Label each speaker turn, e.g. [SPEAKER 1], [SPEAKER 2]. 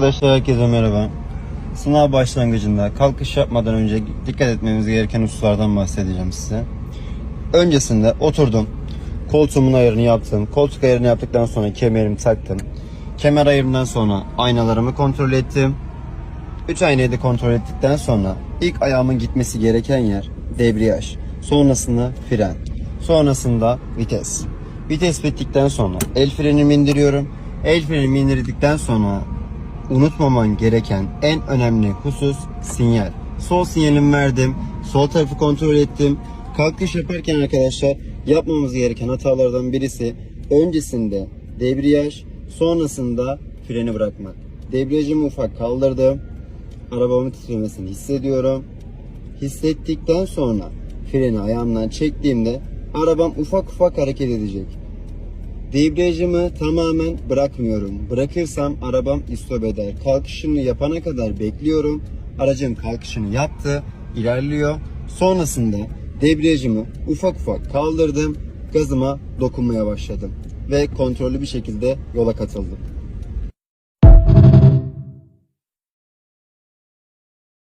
[SPEAKER 1] Arkadaşlar herkese merhaba. Sınav başlangıcında kalkış yapmadan önce dikkat etmemiz gereken hususlardan bahsedeceğim size. Öncesinde oturdum. Koltuğumun ayarını yaptım. Koltuk ayarını yaptıktan sonra kemerimi taktım. Kemer ayarından sonra aynalarımı kontrol ettim. Üç aynayı da kontrol ettikten sonra ilk ayağımın gitmesi gereken yer debriyaj. Sonrasında fren. Sonrasında vites. Vites bittikten sonra el frenimi indiriyorum. El frenimi indirdikten sonra unutmaman gereken en önemli husus sinyal. Sol sinyalimi verdim. Sol tarafı kontrol ettim. Kalkış yaparken arkadaşlar yapmamız gereken hatalardan birisi öncesinde debriyaj, sonrasında freni bırakmak. Debriyajımı ufak kaldırdım. Arabamın titremesini hissediyorum. Hissettikten sonra freni ayağımdan çektiğimde arabam ufak ufak hareket edecek. Debriyajımı tamamen bırakmıyorum. Bırakırsam arabam istop eder. Kalkışını yapana kadar bekliyorum. Aracım kalkışını yaptı, ilerliyor. Sonrasında debriyajımı ufak ufak kaldırdım. Gazıma dokunmaya başladım. Ve kontrollü bir şekilde yola katıldım.